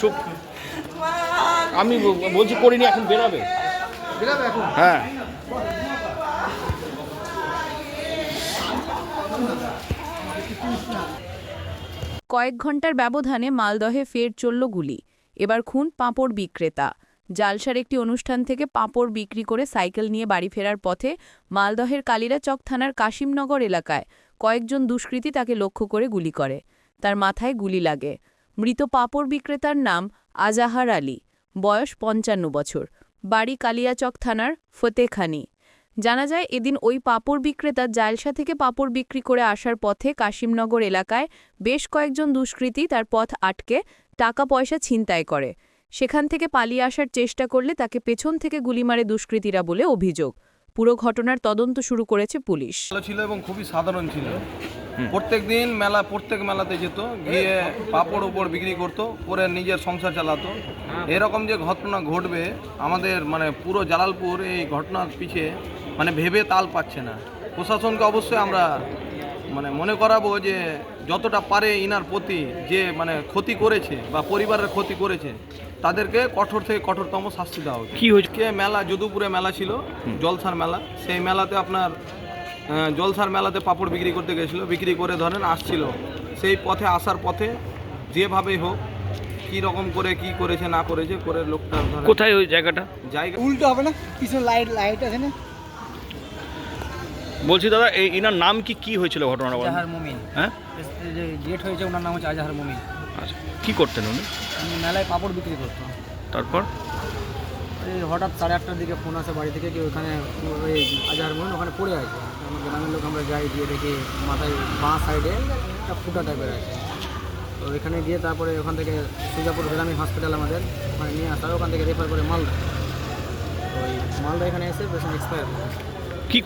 চুপ আমি বলছি করিনি এখন বেরাবে। বেরাবে এখন? হ্যাঁ। কয়েক ঘণ্টার ব্যবধানে মালদহে ফের চলল গুলি। এবার খুন পাঁপড় বিক্রেতা। জালসার একটি অনুষ্ঠান থেকে পাঁপড় বিক্রি করে সাইকেল নিয়ে বাড়ি ফেরার পথে মালদহের কালিরাচক থানার কাশিমনগর এলাকায় কয়েকজন দুষ্কৃতী তাকে লক্ষ্য করে গুলি করে। তার মাথায় গুলি লাগে। মৃত পাপড় বিক্রেতার নাম আজাহার আলী, বয়স পঞ্চান্ন বছর, বাড়ি কালিয়াচক থানার ফতেখানি। জানা যায়, এদিন ওই পাপড় বিক্রেতা জালসা থেকে পাপড় বিক্রি করে আসার পথে কাশিমনগর এলাকায় বেশ কয়েকজন দুষ্কৃতী তার পথ আটকে টাকা পয়সা ছিনতাই করে। সেখান থেকে পালিয়ে আসার চেষ্টা করলে তাকে পেছন থেকে গুলি মারে দুষ্কৃতীরা বলে অভিযোগ। পুরো ঘটনার তদন্ত শুরু করেছে পুলিশ। ছিল এবং খুবই সাধারণ ছিল। প্রত্যেক দিন মেলা প্রত্যেক মেলাতে যেত গিয়ে পাপড় উপর বিক্রি করতো পরে নিজের সংসার চালাতো। এরকম যে ঘটনা ঘটবে আমাদের মানে পুরো জালালপুর এই ঘটনার পিছিয়ে মানে ভেবে তাল পাচ্ছে না। প্রশাসনকে অবশ্যই আমরা মানে মনে করাবো যে যতটা পারে ইনার প্রতি যে মানে ক্ষতি করেছে বা পরিবারের ক্ষতি করেছে তাদেরকে কঠোর থেকে কঠোরতম শাস্তি দেওয়া উচিত। কি হয়েছে? কে মেলা যদুপুরে মেলা ছিল জলসার মেলা। সেই মেলাতে আপনার জলসার মেলাতে পাপড় বিক্রি করতে গেছিল বিক্রি করে ধরেন আসছিল। সেই পথে আসার পথে যেভাবেই হোক কি রকম করে কি করেছে না করেছে করে লোকটা কোথায় ওই জায়গাটা? জায়গা উল্টো হবে না? কিছু লাইট লাইট আছে না? বলছি দাদা এই ইনার নাম কি কি হয়েছিল ঘটনাটা? আজাহার মুমিন। হ্যাঁ? যে ডেট হয়েছে ওনার নাম হচ্ছে আজাহার মুমিন। আচ্ছা কি করতেন উনি? উনি মেলায় পাপড় বিক্রি করতো। তারপর? এই হঠাৎ সাড়ে আটটার দিকে ফোন আসে বাড়ি থেকে কি ওখানে ওই আজাহার মুমিন ওখানে পড়ে আছে। আমার গ্রামের লোক আমরা যাই গিয়ে দেখি মাথায় বাঁ সাইডে একটা ফুটা টাইপের আছে। তো এখানে গিয়ে তারপরে ওখান থেকে সুজাপুর গ্রামীণ হসপিটাল আমাদের ওখানে নিয়ে আসা ওখান থেকে রেফার করে মালদা। তো ওই মালদা এখানে এসে পেশেন্ট এক্সপায়ার কি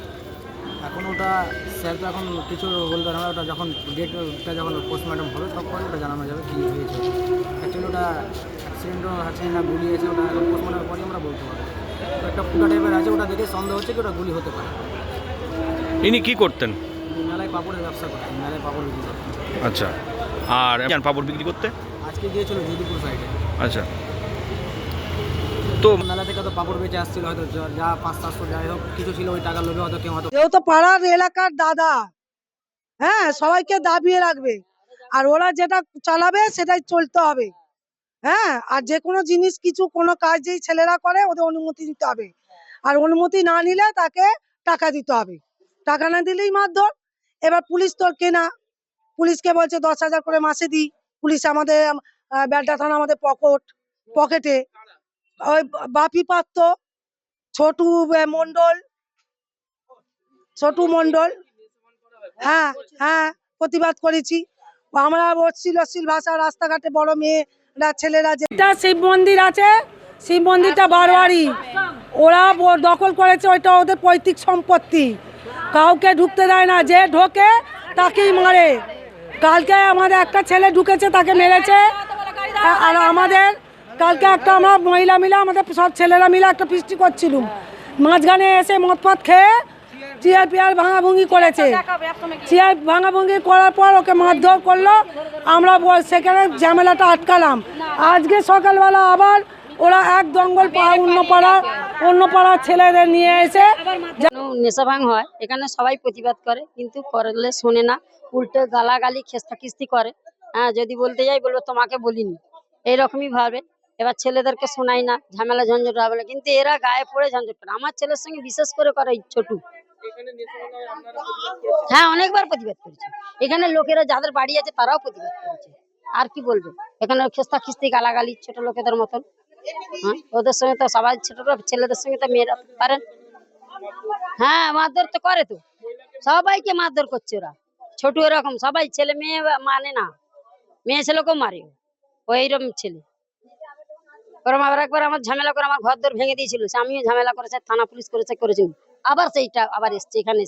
স্যার তো এখন কিছু বলতে পারে ওটা যখন ডেটটা যখন পোস্টমর্টম হবে তখন ওটা জানানো যাবে কী হয়েছে। অ্যাকচুয়ালি ওটা অ্যাক্সিডেন্টও আছে না গুলি আছে ওটা এখন পোস্টমর্টমের পরই আমরা বলতে পারব। একটা ফুটা টাইপের আছে ওটা দেখে সন্দেহ হচ্ছে কি ওটা গুলি হতে পারে। ইনি কি করতেন? মেলায় পাপড়ের ব্যবসা করতেন মেলায় পাপড় বিক্রি করতেন। আচ্ছা। আর পাপড় বিক্রি করতে? আজকে গিয়েছিল যদুপুর সাইডে আচ্ছা। তো মেলা থেকে তো পাপড় বেঁচে আসছিল হয়তো যা- পাঁচ সাতশো যাই হোক কিছু ছিল ওই টাকার লোভে হয়তো কেউ হয়তো যেহেতু পাড়ার এলাকার দাদা হ্যাঁ সবাইকে দাবিয়ে রাখবে। আর ওরা যেটা চালাবে সেটাই চলতে হবে। হ্যাঁ আর যে কোনো জিনিস কিছু কোনো কাজ যেই ছেলেরা করে ওদের অনুমতি দিতে হবে। আর অনুমতি না নিলে তাকে টাকা দিতে হবে। টাকা না দিলেই মারধর। এবার পুলিশ তোর কেনা। পুলিশকে বলছে দশ হাজার করে মাসে দিই। পুলিশ আমাদের বেলটা থানা আমাদের পকেট পকেটে। ওই বাপি পাত্র ছোটু আহ, মণ্ডল ছোটু মণ্ডল হ্যাঁ হ্যাঁ প্রতিবাদ করেছি। আমরা অশ্লীল ভাষা রাস্তাঘাটে বড় মেয়েরা ছেলেরা যে শিব মন্দির আছে। শিব মন্দিরটা বারবারই ওরা দখল করেছে ওইটা ওদের পৈতৃক সম্পত্তি। কাউকে ঢুকতে দেয় না যে ঢোকে তাকেই মারে। কালকে আমাদের একটা ছেলে ঢুকেছে তাকে মেরেছে। আর আমাদের কালকে একটা আমরা মহিলা মিলে, আমাদের সব ছেলেরা মিলে একটা ফিস্টি করছিলাম। মাঝখানে এসে মদ ফদ খেয়ে চেয়ার পেয়ার ভাঙাভুঙি করেছে। চেয়ার ভাঙাভুঙি করার পর ওকে মারধর করল। আমরা সেখানে ঝামেলাটা আটকালাম। আজকে সকালবেলা আবার ওরা এক দঙ্গল পা অন্য পাড়া, অন্য পাড়ার ছেলেদের নিয়ে এসে নেশা ভাঙ হয়, এখানে সবাই প্রতিবাদ করে, কিন্তু করলে শোনে না, উল্টে গালাগালি খেস্তা খিস্তি করে। হ্যাঁ যদি বলতে যাই বলব, তোমাকে বলিনি। এইরকমই ভাবে। এবার ছেলেদেরকে শোনাই না ঝামেলা ঝঞ্ঝট হবে না কিন্তু এরা গায়ে পড়ে ঝঞ্ঝট করে। আমার ছেলের সঙ্গে বিশেষ করে করে ছোটু। হ্যাঁ অনেকবার প্রতিবাদ করেছে। এখানে লোকেরা যাদের বাড়ি আছে তারাও প্রতিবাদ করেছে। আর কি বলবে? এখানে খেস্তা খিস্তি গালাগালি ছোট লোকেদের মতন। হ্যাঁ ওদের সঙ্গে তো সবাই ছোট ছেলেদের সঙ্গে তো মেয়েরা পারেন হ্যাঁ মারধর তো করে তো। সবাইকে মারধর করছে ওরা। ছোট এরকম সবাই ছেলে মেয়ে মানে না। মেয়ে ছেলেকেও মারে ও। এইরকম ছেলে। ওরম আবার একবার আমার ঝামেলা করে আমার ঘর দর ভেঙে দিয়েছিল। আমিও ঝামেলা করেছে, থানা পুলিশ করেছে, করেছি। আবার সেইটা আবার এসছে, এখানে